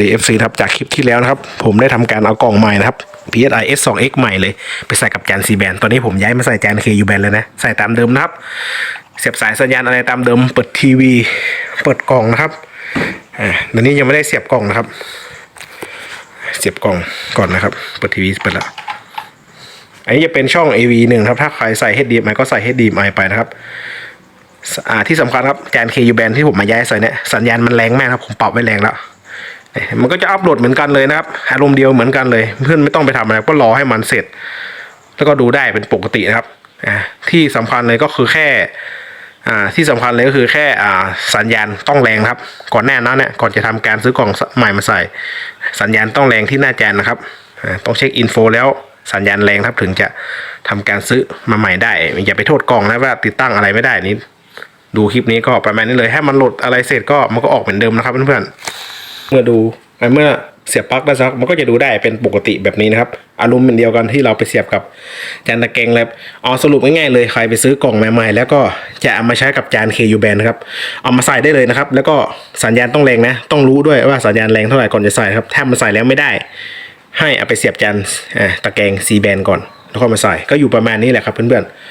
DFC ครับจากคลิปที่แล้วนะครับ ผมได้ทำการเอากล่องใหม่นะครับ PSI S2X ใหม่เลย ไปใส่กับจาน C band ตอนนี้ผมย้ายมาใส่จาน KU band เลยนะ ใส่ตามเดิมนะครับ เสียบสายสัญญาณอะไรตามเดิม เปิดทีวี เปิดกล่องนะครับอ่าตอนนี้ยังไม่ได้เสียบกล่องนะครับ เสียบกล่องก่อนนะครับ เปิดทีวีเปิดแล้วอันนี้จะเป็นช่อง AV หนึ่งครับ ถ้าใครใส่ HDMI ก็ใส่ HDMI ไปนะครับอ่าที่สำคัญครับจาน KU band ที่ผมมาย้ายใส่เนี่ยสัญญาณมันแรงมากครับผมปรับไว้แรงแล้ว มันก็จะอัปโหลดเหมือนกันเลยนะครับอารมณ์เดียวเหมือนกันเลย เพื่อนไม่ต้องไปทำอะไรก็รอให้มันเสร็จ แล้วก็ดูได้เป็นปกตินะครับที่สำคัญเลยก็คือแค่ที่สำคัญเลยก็คือแค่สัญญาณต้องแรงครับ ก่อนหน้านั้นเนี่ยก่อนจะทำการซื้อกล่องใหม่มาใส่ สัญญาณต้องแรงที่หน้าจานนะครับต้องเช็คอินโฟแล้วสัญญาณแรงครับถึงจะทำการซื้อมาใหม่ได้ อย่าไปโทษกล่องนะว่าติดตั้งอะไรไม่ได้นี้ดูคลิปนี้ก็ประมาณนี้เลยให้มันโหลดอะไรเสร็จก็มันก็ออกเหมือนเดิมนะครับเพื่อนๆ เมื่อดูเมื่อเสียบปลั๊กได้สักมันก็จะดูได้เป็นปกติแบบนี้นะครับอารมณ์เป็นเดียวกันที่เราไปเสียบกับจานตะแกรงแล้วเอาสรุปง่ายๆเลยใครไปซื้อกล่องใหม่ๆ แล้วก็จะเอามาใช้กับจาน KU band นะครับเอามาใส่ได้เลยนะครับ แล้วก็สัญญาณต้องแรงนะ ต้องรู้ด้วยว่าสัญญาณแรงเท่าไหร่ก่อนจะใส่ครับถ้ามันใส่แล้วไม่ได้ ให้เอาไปเสียบจานตะแกรง C band ก่อนแล้วก็มาใส่ก็อยู่ประมาณนี้แหละครับเพื่อนๆ